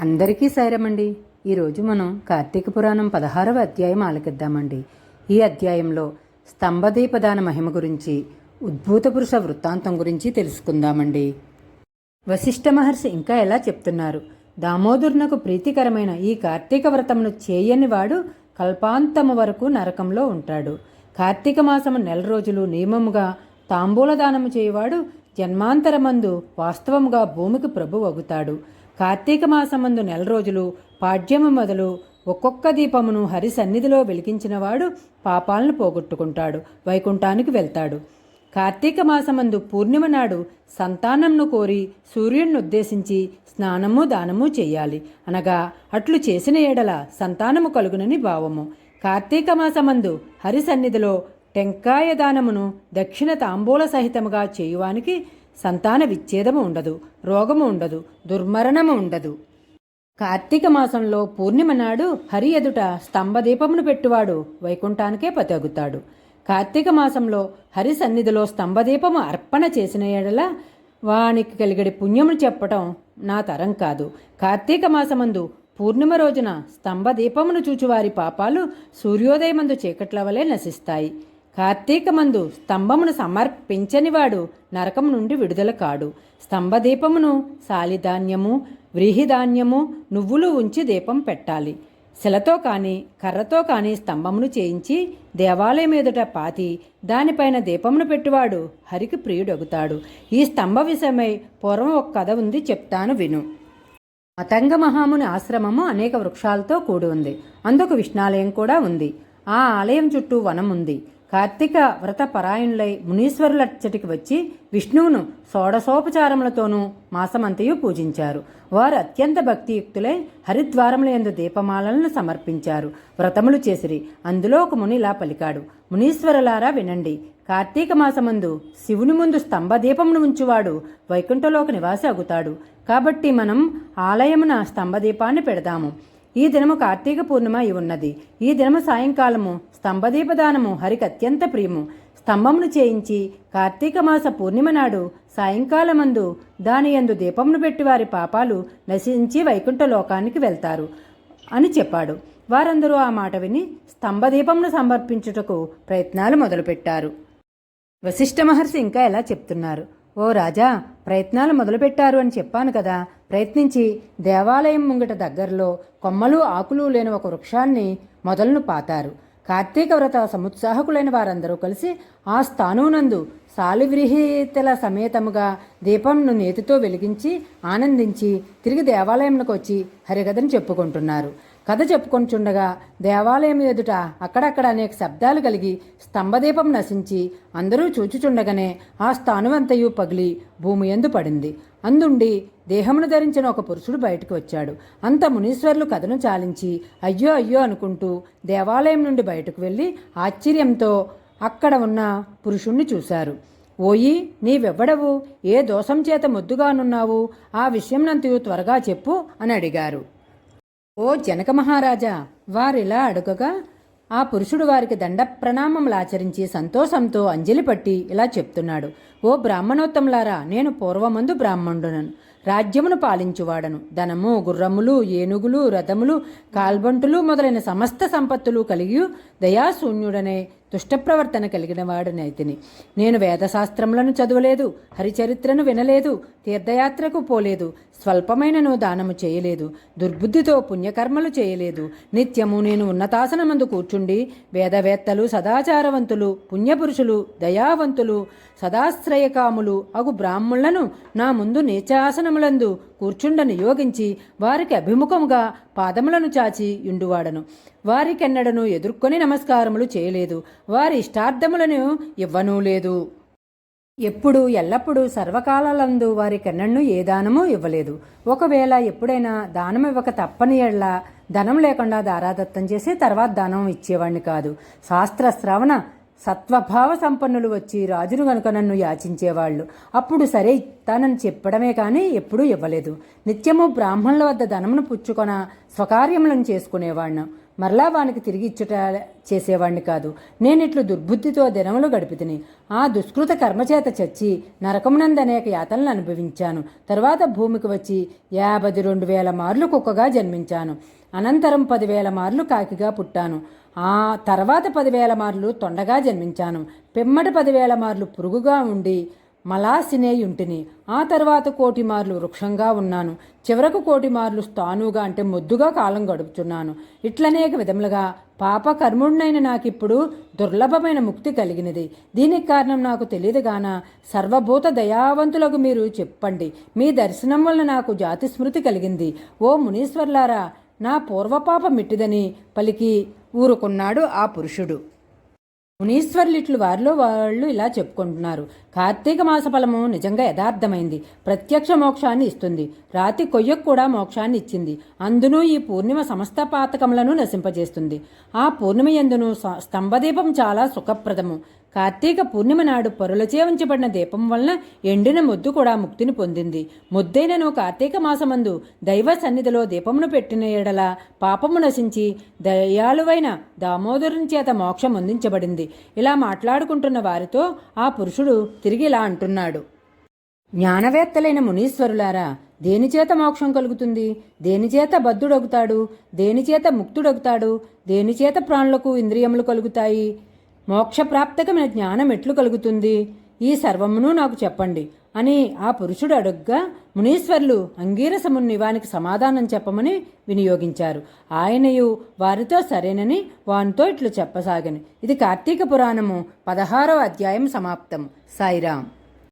అందరికీ సైరమండి. ఈరోజు మనం కార్తీక పురాణం పదహారవ అధ్యాయం ఆలకిద్దామండి. ఈ అధ్యాయంలో స్తంభదీపదాన మహిమ గురించి ఉద్భూత పురుష వృత్తాంతం గురించి తెలుసుకుందామండి. వశిష్ఠ మహర్షి ఇంకా ఎలా చెప్తున్నారు? దామోదరునకు ప్రీతికరమైన ఈ కార్తీక వ్రతమును చేయని వాడు కల్పాంతము వరకు నరకంలో ఉంటాడు. కార్తీక మాసము నెల రోజులు నియమముగా తాంబూలదానము చేయవాడు జన్మాంతరమందు వాస్తవముగా భూమికి ప్రభు అగుతాడు కార్తీక మాసమందు నెల రోజులు పాడ్యము మొదలు ఒక్కొక్క దీపమును హరి సన్నిధిలో వెలిగించినవాడు పాపాలను పోగొట్టుకుంటాడు వైకుంఠానికి వెళ్తాడు. కార్తీక మాసమందు పూర్ణిమ నాడు సంతానంను కోరి సూర్యుడిని ఉద్దేశించి స్నానము దానము చేయాలి. అనగా అట్లు చేసిన ఎడల సంతానము కలుగునని భావము. కార్తీక మాసమందు హరి సన్నిధిలో టెంకాయ దానమును దక్షిణ తాంబూల సహితముగా చేయువానికి సంతాన విచ్ఛేదము ఉండదు రోగము ఉండదు దుర్మరణము ఉండదు. కార్తీక మాసంలో పూర్ణిమ నాడు హరి ఎదుట స్తంభదీపమును పెట్టువాడు వైకుంఠానికే పతగుతాడు. కార్తీక మాసంలో హరి సన్నిధిలో స్తంభదీపము అర్పణ చేసిన ఎడల వానికి కలిగడి పుణ్యమును చెప్పటం నా తరం కాదు. కార్తీక మాసమందు పూర్ణిమ రోజున స్తంభదీపమును చూచువారి పాపాలు సూర్యోదయమందు చీకట్ల వలె నశిస్తాయి. కార్తీకమందు స్తంభమును సమర్పించనివాడు నరకం నుండి విడుదల కాడు. స్తంభదీపమును సాలిధాన్యము వ్రీహిధాన్యము నువ్వులు ఉంచి దీపం పెట్టాలి. శిలతో కానీ కర్రతో కానీ స్తంభమును చేయించి దేవాలయం ఎదుట పాతి దానిపైన దీపమును పెట్టువాడు హరికి ప్రియుడగుతాడు. ఈ స్తంభ విషయమై పూర్వం ఒక కథ ఉంది చెప్తాను విను. మతంగ మహాముని ఆశ్రమము అనేక వృక్షాలతో కూడి ఉంది. అందుకు విష్ణాలయం కూడా ఉంది. ఆ ఆలయం చుట్టూ వనం ఉంది కార్తీక వ్రత పరాయణులై మునీశ్వరులచ్చటికి వచ్చి విష్ణువును షోడశోపచారములతోనూ మాసమంతయు పూజించారు. వారు అత్యంత భక్తియుక్తులై హరిద్వారముల యందు దీపమాలలను సమర్పించారు. వ్రతములు చేసిరి. అందులో ఒక ముని ఇలా పలికాడు. మునీశ్వరులారా వినండి. కార్తీక మాసమందు శివుని ముందు స్తంభ దీపమును ఉంచువాడు వైకుంఠలోక నివాసి అగుతాడు. కాబట్టి మనం ఆలయమున స్తంభ దీపాన్ని పెడదాము. ఈ దినము కార్తీక పూర్ణిమ అయి ఉన్నది. ఈ దినము సాయంకాలము స్తంభదీపదానము హరికి అత్యంత ప్రియము. స్తంభమును చేయించి కార్తీక మాస పూర్ణిమ నాడు సాయంకాలమందు దాని యందు దీపమును పెట్టి వారి పాపాలు నశించి వైకుంఠ లోకానికి వెళ్తారు అని చెప్పాడు. వారందరూ ఆ మాట విని స్తంభదీపమును సమర్పించుటకు ప్రయత్నాలు మొదలుపెట్టారు. వశిష్ఠ మహర్షి ఇంకా ఎలా చెప్తున్నారు? ఓ రాజా ప్రయత్నాలు మొదలుపెట్టారు అని చెప్పాను కదా. ప్రయత్నించి దేవాలయం ముంగట దగ్గరలో కొమ్మలు ఆకులు లేని ఒక వృక్షాన్ని మొదలను పాతారు. కార్తీక వ్రత సముత్సాహకులైన వారందరూ కలిసి ఆ స్థానమునందు సాలివ్రీహితల సమేతముగా దీపంను నేతితో వెలిగించి ఆనందించి తిరిగి దేవాలయంలోకి వచ్చి హరికథను చెప్పుకుంటున్నారు. కథ చెప్పుకొంచుండగా దేవాలయం ఎదుట అక్కడక్కడ అనేక శబ్దాలు కలిగి స్తంభదీపం నశించి అందరూ చూచుచుండగానే ఆ స్థానువంతయు పగిలి భూమి ఎందు పడింది. అందుండి దేహమును ధరించిన ఒక పురుషుడు బయటకు వచ్చాడు. అంత మునీశ్వర్లు కథను చాలించి అయ్యో అయ్యో అనుకుంటూ దేవాలయం నుండి బయటకు వెళ్ళి ఆశ్చర్యంతో అక్కడ ఉన్న పురుషుణ్ణి చూశారు. ఓయి నీవెవ్వడవు? ఏ దోషం చేత ముద్దుగానున్నావు? ఆ విషయం నంతయు త్వరగా చెప్పు అని అడిగారు. ఓ జనక మహారాజా వారిలా అడుగగా ఆ పురుషుడు వారికి దండ ప్రణామములాచరించి సంతోషంతో అంజలి పట్టి ఇలా చెప్తున్నాడు. ఓ బ్రాహ్మణోత్తములారా నేను పూర్వమందు బ్రాహ్మణుడను రాజ్యమును పాలించువాడను. ధనము గుర్రములు ఏనుగులు రథములు కాల్బంటులు మొదలైన సమస్త సంపత్తులు కలిగి దయాశూన్యుడనే దుష్టప్రవర్తన కలిగిన వాడనైతిని. నేను వేదశాస్త్రములను చదవలేదు హరిచరిత్రను వినలేదు తీర్థయాత్రకు పోలేదు స్వల్పమైనను దానము చేయలేదు దుర్బుద్ధితో పుణ్యకర్మలు చేయలేదు. నిత్యము నేను ఉన్నతాసనమందు కూర్చుండి వేదవేత్తలు సదాచారవంతులు పుణ్యపురుషులు దయావంతులు సదాశ్రయకాములు అగు బ్రాహ్మణులను నా ముందు నీచాసనములందు కూర్చుండ నియోగించి వారికి అభిముఖముగా పాదములను చాచి యుండువాడను. వారికెన్నడను ఎదుర్కొని నమస్కారములు చేయలేదు. వారి ఇష్టార్థములను ఇవ్వనూ లేదు. ఎప్పుడు ఎల్లప్పుడూ సర్వకాలాలందు వారికెన్నడూ ఏ దానమూ ఇవ్వలేదు. ఒకవేళ ఎప్పుడైనా దానం ఇవ్వక తప్పని ఎళ్ళ ధనం లేకుండా దారాదత్తం చేసి తర్వాత దానం ఇచ్చేవాడిని కాదు. శాస్త్ర శ్రవణ సత్వభావ సంపన్నులు వచ్చి రాజును గనుక నన్ను యాచించేవాళ్ళు. అప్పుడు సరే ఇస్తానని చెప్పడమే కానీ ఎప్పుడూ ఇవ్వలేదు. నిత్యము బ్రాహ్మణుల వద్ద ధనమును పుచ్చుకొన స్వకార్యములను చేసుకునేవాణ్ణు. మరలా వానికి తిరిగి ఇచ్చుట చేసేవాణ్ణి కాదు. నేనిట్లు దుర్బుద్ధితో దినములు గడిపితిని. ఆ దుష్కృత కర్మచేత చచ్చి నరకమునందు అనేక యాతనలు అనుభవించాను. తర్వాత భూమికి వచ్చి యాభై రెండు వేల మార్లు కుక్కగా జన్మించాను. అనంతరం పదివేల మార్లు కాకిగా పుట్టాను. ఆ తర్వాత పదివేల మార్లు తొండగా జన్మించాను. పిమ్మటి పదివేల మార్లు పురుగుగా ఉండి మలాసినేయుంటిని. ఆ తర్వాత కోటి మార్లు వృక్షంగా ఉన్నాను. చివరకు కోటి మార్లు స్థానుగా అంటే మొద్దుగా కాలం గడుపుచున్నాను. ఇట్లనేక విధములుగా పాప కర్ముడినైన నాకిప్పుడు దుర్లభమైన ముక్తి కలిగినది. దీనికి కారణం నాకు తెలియదుగాన సర్వభూత దయావంతులకు మీరు చెప్పండి. మీ దర్శనం వలన నాకు జాతి స్మృతి కలిగింది. ఓ మునీశ్వర్లారా నా పూర్వపాప మిట్టిదని పలికి ఊరుకున్నాడు ఆ పురుషుడు. మునీశ్వర్లిట్లు వారిలో వాళ్ళు ఇలా చెప్పుకుంటున్నారు. కార్తీక మాస ఫలము నిజంగా యథార్థమైంది. ప్రత్యక్ష మోక్షాన్ని ఇస్తుంది. రాతి కొయ్యకు కూడా మోక్షాన్ని ఇచ్చింది. అందునూ ఈ పూర్ణిమ సమస్త పాతకములను నశింపజేస్తుంది. ఆ పూర్ణిమ ఎందును స్తంభదీపం చాలా సుఖప్రదము. కార్తీక పూర్ణిమ నాడు పొరలచే ఉంచబడిన దీపం వలన ఎండిన మొద్దు కూడా ముక్తిని పొందింది. ముద్దైనను కార్తీక మాసమందు దైవ సన్నిధిలో దీపమును పెట్టిన ఎడల పాపము నశించి దయాళువైన దామోదరుని చేత మోక్షం అందించబడింది. ఇలా మాట్లాడుకుంటున్న వారితో ఆ పురుషుడు తిరిగి ఇలా అంటున్నాడు. జ్ఞానవేత్తలైన మునీశ్వరులారా దేనిచేత మోక్షం కలుగుతుంది? దేనిచేత బద్ధుడొగుతాడు? దేనిచేత ముక్తుడొగుతాడు? దేనిచేత ప్రాణులకు ఇంద్రియములు కలుగుతాయి? మోక్షప్రాప్తకమైన జ్ఞానం ఎట్లు కలుగుతుంది? ఈ సర్వమును నాకు చెప్పండి. అని ఆ పురుషుడు అడుగ్గా మునీశ్వర్లు అంగీరసముని వానికి సమాధానం చెప్పమని వినియోగించారు. ఆయనయు వారితో సరేనని వానితో ఇట్లు చెప్పసాగని. ఇది కార్తీక పురాణము పదహారవ అధ్యాయం సమాప్తం. సాయిరాం.